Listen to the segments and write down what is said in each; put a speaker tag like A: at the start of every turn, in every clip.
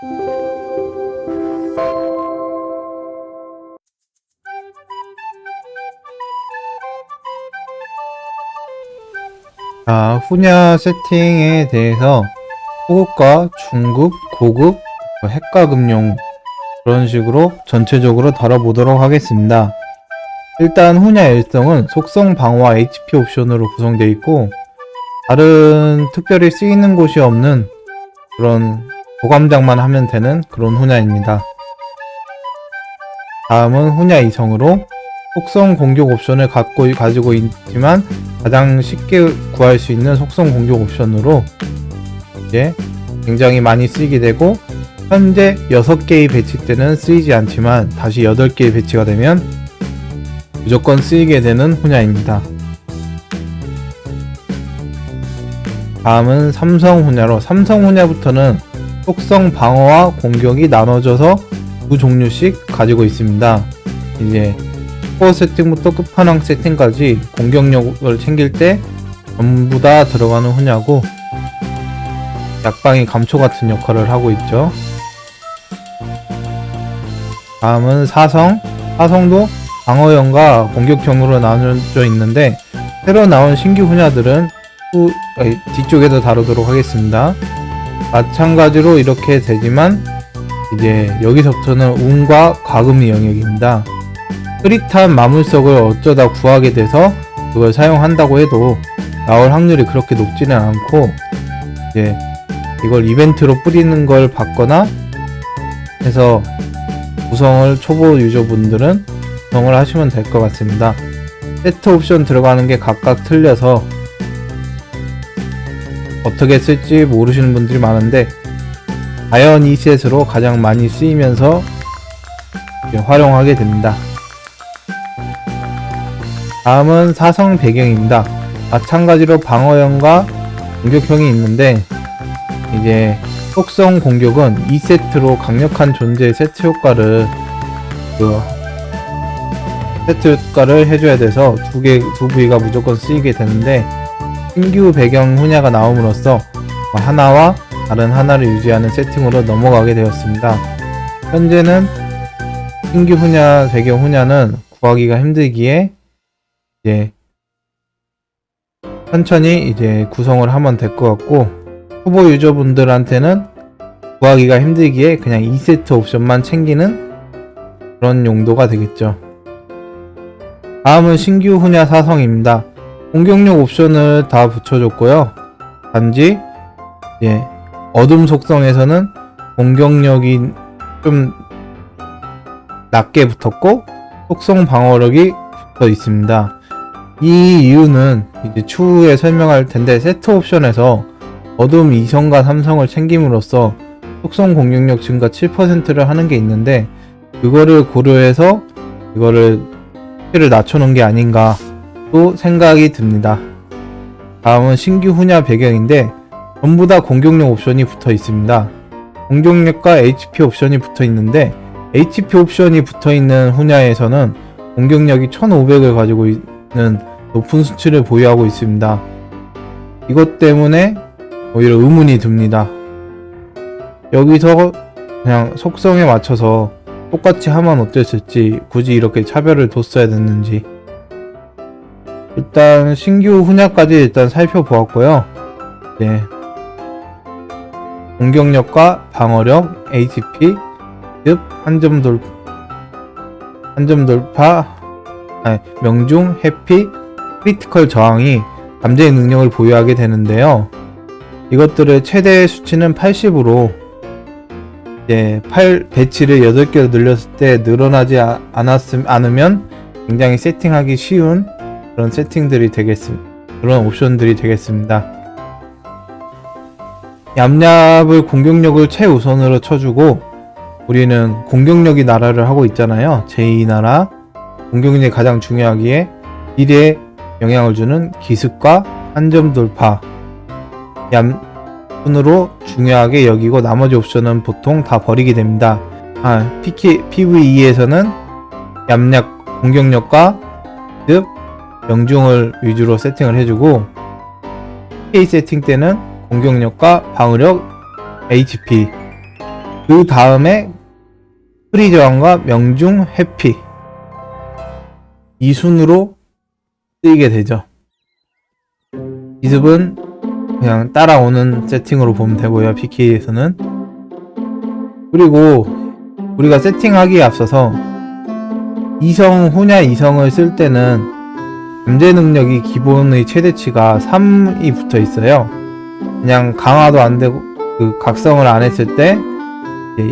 A: 자, 후냐 세팅에 대해서 호급과 중급, 고급, 뭐 핵과 금융 그런 식으로 전체적으로 다뤄보도록 하겠습니다. 일단 후냐 일성은 속성 방어와 HP 옵션으로 구성되어 있고 다른 특별히 쓰이는 곳이 없는 그런 보감장만 하면 되는 그런 후냐입니다. 다음은 후냐 이성으로 속성 공격 옵션을 갖고 가지고 있지만 가장 쉽게 구할 수 있는 속성 공격 옵션으로 이제 굉장히 많이 쓰이게 되고 현재 6개의 배치 때는 쓰이지 않지만 다시 8개의 배치가 되면 무조건 쓰이게 되는 훈야입니다. 다음은 삼성 훈야로 삼성 훈야부터는 속성 방어와 공격이 나눠져서 두 종류씩 가지고 있습니다. 이제 코어 세팅부터 끝판왕 세팅까지 공격력을 챙길 때 전부 다 들어가는 훈야고 약방이 감초 같은 역할을 하고 있죠. 다음은 사성. 사성도 방어형과 공격형으로 나눠져 있는데 새로 나온 신규 훈야들은 후, 아니, 뒤쪽에서 다루도록 하겠습니다. 마찬가지로 이렇게 되지만 이제 여기서부터는 운과 과금의 영역입니다. 흐릿한 마물석을 어쩌다 구하게 돼서 그걸 사용한다고 해도 나올 확률이 그렇게 높지는 않고 이제 이걸 이벤트로 뿌리는 걸 받거나 해서 구성을 초보 유저분들은 구성을 하시면 될 것 같습니다. 세트 옵션 들어가는 게 각각 틀려서 어떻게 쓸지 모르시는 분들이 많은데 자연 2셋으로 가장 많이 쓰이면서 활용하게 됩니다. 다음은 사성 배경입니다. 마찬가지로 방어형과 공격형이 있는데 이제 속성 공격은 2세트로 강력한 존재의 세트 효과를 그 세트 효과를 해줘야 돼서 두 개 두 부위가 무조건 쓰이게 되는데 신규 배경 훈야가 나옴으로써 하나와 다른 하나를 유지하는 세팅으로 넘어가게 되었습니다. 현재는 신규 훈야 배경 훈야는 구하기가 힘들기에 이제 천천히 이제 구성을 하면 될 것 같고 후보 유저분들한테는 구하기가 힘들기에 그냥 2세트 옵션만 챙기는 그런 용도가 되겠죠. 다음은 신규 훈야 사성입니다. 공격력 옵션을 다 붙여줬고요. 단지 이제 어둠 속성에서는 공격력이 좀 낮게 붙었고 속성 방어력이 붙어 있습니다. 이 이유는 이제 추후에 설명할 텐데 세트 옵션에서 어둠 2성과 3성을 챙김으로써 속성 공격력 증가 7%를 하는 게 있는데 그거를 고려해서 이거를 를 낮춰놓은 게 아닌가 또 생각이 듭니다. 다음은 신규 훈야 배경인데 전부 다 공격력 옵션이 붙어 있습니다. 공격력과 HP 옵션이 붙어 있는데 HP 옵션이 붙어 있는 훈야에서는 공격력이 1500을 가지고 있는 높은 수치를 보유하고 있습니다. 이것 때문에 오히려 의문이 듭니다. 여기서 그냥 속성에 맞춰서 똑같이 하면 어땠을지 굳이 이렇게 차별을 뒀어야 됐는지 일단 신규 훈야까지 일단 살펴보았고요. 네. 공격력과 방어력, HP, 즉 한점 돌, 한점 돌파, 아니, 명중, 해피, 크리티컬 저항이 잠재의 능력을 보유하게 되는데요. 이것들의 최대 수치는 80으로 이제 8 배치를 8개로 늘렸을 때 늘어나지 아- 않았음, 않으면 굉장히 세팅하기 쉬운 그런 세팅들이 되겠습니다. 그런 옵션들이 되겠습니다. 얌얌을 공격력을 최우선으로 쳐주고 우리는 공격력이 나라를 하고 있잖아요. 제2나라 공격력이 가장 중요하기에 딜에 영향을 주는 기습과 한 점 돌파 얌 순으로 중요하게 여기고 나머지 옵션은 보통 다 버리게 됩니다. 아, PK, PVE에서는 얌약 공격력과 즉 명중을 위주로 세팅을 해주고 PK 세팅 때는 공격력과 방어력, HP 그 다음에 프리 저항과 명중, 해피 이 순으로 쓰이게 되죠. 기습은 그냥 따라오는 세팅으로 보면 되고요. PK에서는 그리고 우리가 세팅하기에 앞서서 이성, 후냐 이성을 쓸 때는 잠재 능력이 기본의 최대치가 3이 붙어 있어요. 그냥 강화도 안 되고 그 각성을 안 했을 때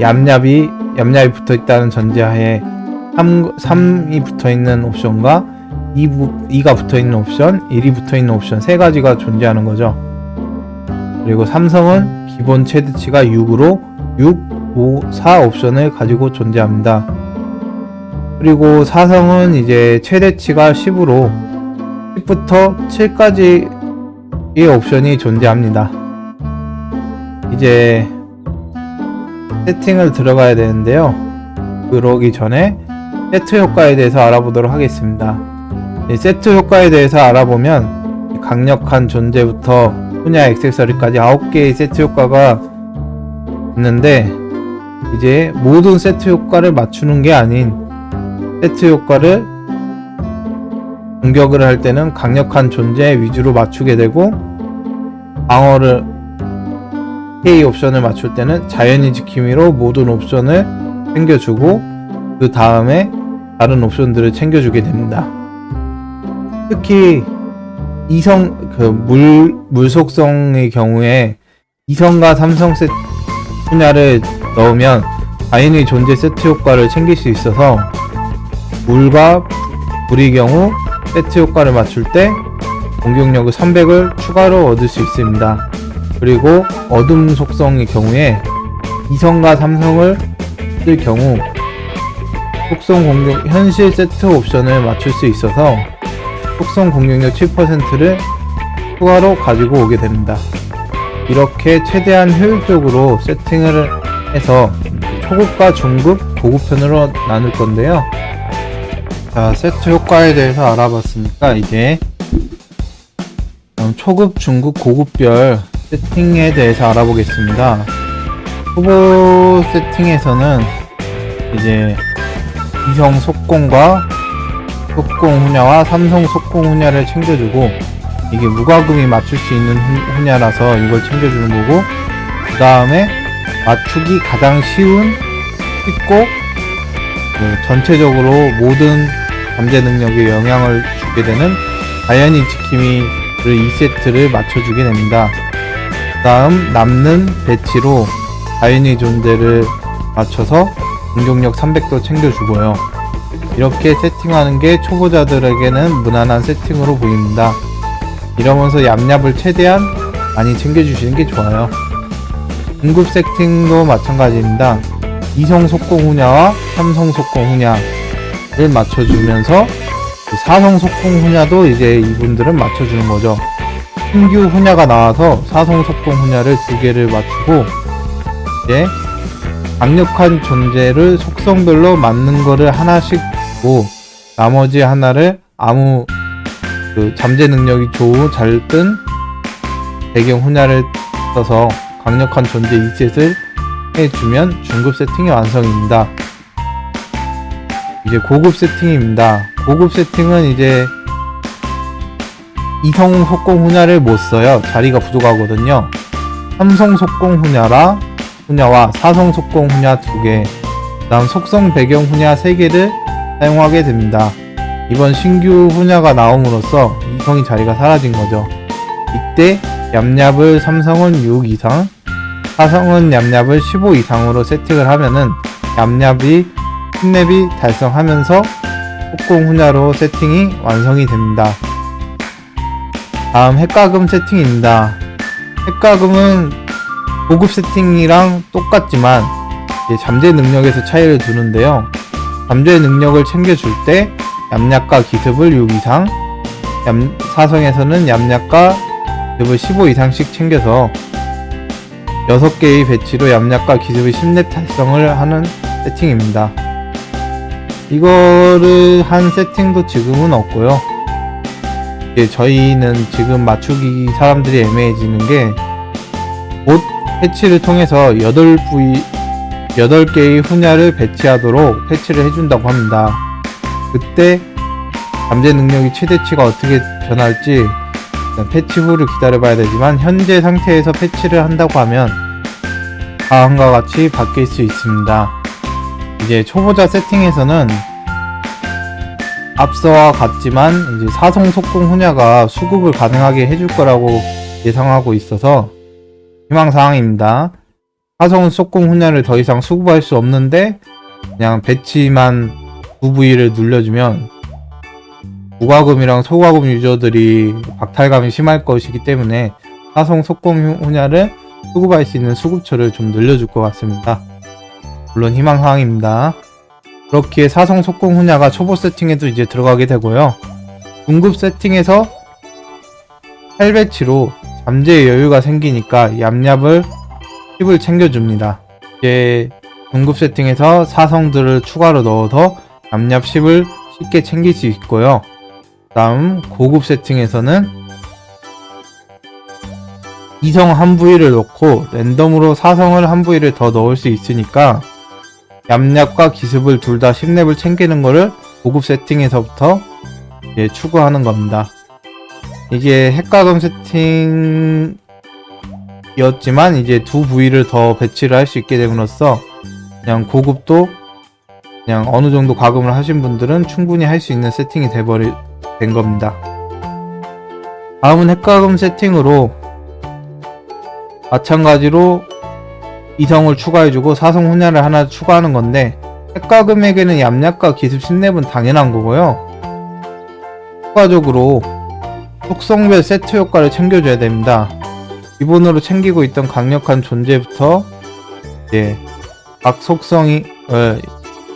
A: 얌얌이 얌얌이 붙어 있다는 전제하에 3, 3이 붙어 있는 옵션과 2, 2가 붙어 있는 옵션, 1이 붙어 있는 옵션 세 가지가 존재하는 거죠. 그리고 삼성은 기본 최대치가 6으로 6, 5, 4 옵션을 가지고 존재합니다. 그리고 사성은 이제 최대치가 10으로 10부터 7까지의 옵션이 존재합니다. 이제 세팅을 들어가야 되는데요. 그러기 전에 세트 효과에 대해서 알아보도록 하겠습니다. 이 세트 효과에 대해서 알아보면 강력한 존재부터 후냐 액세서리까지 9개의 세트 효과가 있는데 이제 모든 세트 효과를 맞추는 게 아닌 세트 효과를 공격을 할 때는 강력한 존재 위주로 맞추게 되고 방어를 K 옵션을 맞출 때는 자연히 지킴이로 모든 옵션을 챙겨주고 그 다음에 다른 옵션들을 챙겨주게 됩니다. 특히 이성 그 물 물속성의 경우에 이성과 삼성 세트 분야를 넣으면 자연히 존재 세트 효과를 챙길 수 있어서 물과 불의 경우 세트 효과를 맞출 때 공격력을 300을 추가로 얻을 수 있습니다. 그리고 어둠 속성의 경우에 이성과 삼성을 쓸 경우 속성 공격 현실 세트 옵션을 맞출 수 있어서 속성 공격력 7%를 추가로 가지고 오게 됩니다. 이렇게 최대한 효율적으로 세팅을 해서 초급과 중급, 고급편으로 나눌 건데요. 자, 세트 효과에 대해서 알아봤으니까 이제 초급, 중급, 고급별 세팅에 대해서 알아보겠습니다. 후보 세팅에서는 이제 이성 속공과 속공 후냐와 삼성 속공 후냐를 챙겨주고 이게 무과금이 맞출 수 있는 후- 후냐라서 이걸 챙겨주는 거고 그 다음에 맞추기 가장 쉬운 쉽고 그 전체적으로 모든 잠재 능력에 영향을 주게 되는 자연히 지킴이를 2세트를 맞춰주게 됩니다. 그 다음 남는 배치로 자연히 존재를 맞춰서 공격력 300도 챙겨주고요. 이렇게 세팅하는 게 초보자들에게는 무난한 세팅으로 보입니다. 이러면서 얌얌을 최대한 많이 챙겨주시는 게 좋아요. 등급 세팅도 마찬가지입니다. 이성 속공 후냐와 삼성 속공 후냐 를 맞춰주면서 그 사성 속공 후냐도 이제 이분들은 맞춰주는 거죠. 신규 후냐가 나와서 사성 속공 후냐를 두 개를 맞추고 이제 강력한 존재를 속성별로 맞는 거를 하나씩 고 나머지 하나를 아무 그 잠재 능력이 좋은 잘 뜬 배경 후냐를 써서 강력한 존재 2셋을 해주면 중급 세팅이 완성입니다. 이제 고급 세팅입니다. 고급 세팅은 이제 이성 속공 후냐를 못 써요. 자리가 부족하거든요. 삼성 속공 후냐라 후냐와 사성 속공 후냐 두 개, 그다음 속성 배경 후냐 세 개를 사용하게 됩니다. 이번 신규 후냐가 나옴으로써 이성이 자리가 사라진 거죠. 이때 얌얌을 삼성은 6 이상, 사성은 얌얌을 15 이상으로 세팅을 하면은 얌얌이 10렙이 달성하면서 속공 후냐로 세팅이 완성이 됩니다. 다음 핵가금 세팅입니다. 핵가금은 고급 세팅이랑 똑같지만 잠재 능력에서 차이를 두는데요. 잠재 능력을 챙겨줄 때 얌약과 기습을 6 이상, 얌, 사성에서는 얌약과 기습을 15 이상씩 챙겨서 6개의 배치로 얌약과 기습을 10렙 달성을 하는 세팅입니다. 이거를 한 세팅도 지금은 없고요. 이게 저희는 지금 맞추기 사람들이 애매해지는 게옷 패치를 통해서 8부위 8개의 훈야를 배치하도록 패치를 해준다고 합니다. 그때 잠재 능력이 최대치가 어떻게 변할지 패치 후를 기다려봐야 되지만 현재 상태에서 패치를 한다고 하면 다음과 같이 바뀔 수 있습니다. 이제 초보자 세팅에서는 앞서와 같지만 이제 사성 속공 훈야가 수급을 가능하게 해줄 거라고 예상하고 있어서 희망사항입니다. 사성 속공 훈야를 더 이상 수급할 수 없는데 그냥 배치만 두 부위를 눌러주면 무과금이랑 소과금 유저들이 박탈감이 심할 것이기 때문에 사성 속공 훈야를 수급할 수 있는 수급처를 좀 늘려줄 것 같습니다. 물론 희망사항입니다. 그렇기에 사성 속공 훈야가 초보 세팅에도 이제 들어가게 되고요. 중급 세팅에서 8배치로 잠재의 여유가 생기니까 얌얌을 10을 챙겨줍니다. 이제 중급 세팅에서 사성들을 추가로 넣어서 얌얌 10을 쉽게 챙길 수 있고요. 다음 고급 세팅에서는 이성 한 부위를 넣고 랜덤으로 사성을 한 부위를 더 넣을 수 있으니까 얌얌과 기습을 둘 다 10렙을 챙기는 거를 고급 세팅에서부터 이제 추구하는 겁니다. 이게 핵가금 세팅이었지만 이제 두 부위를 더 배치를 할 수 있게 됨으로써 그냥 고급도 그냥 어느 정도 가금을 하신 분들은 충분히 할 수 있는 세팅이 돼버리 된 겁니다. 다음은 핵가금 세팅으로 마찬가지로 이성을 추가해주고 사성 훈야를 하나 추가하는 건데 핵가금에게는 얌약과 기습 10렙은 당연한 거고요. 추가적으로 속성별 세트 효과를 챙겨줘야 됩니다. 기본으로 챙기고 있던 강력한 존재부터 이제 각 속성이 어,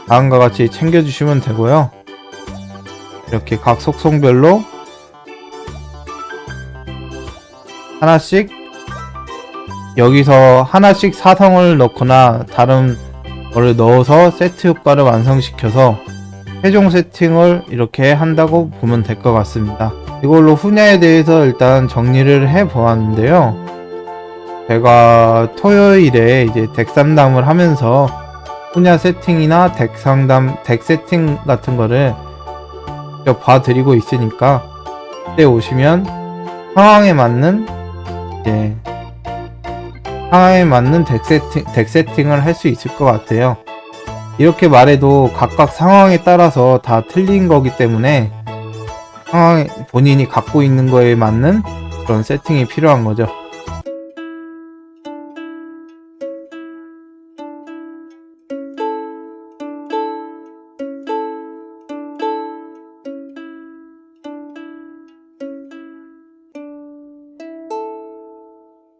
A: 다음과 같이 챙겨주시면 되고요. 이렇게 각 속성별로 하나씩 여기서 하나씩 사성을 넣거나 다른 거를 넣어서 세트 효과를 완성시켜서 최종 세팅을 이렇게 한다고 보면 될 것 같습니다. 이걸로 훈야에 대해서 일단 정리를 해 보았는데요. 제가 토요일에 이제 덱 상담을 하면서 훈야 세팅이나 덱 상담, 덱 세팅 같은 거를 직접 봐드리고 있으니까 그때 오시면 상황에 맞는 이제 상황에 맞는 덱 세팅, 덱 세팅을 할 수 있을 것 같아요. 이렇게 말해도 각각 상황에 따라서 다 틀린 거기 때문에 상황 본인이 갖고 있는 거에 맞는 그런 세팅이 필요한 거죠.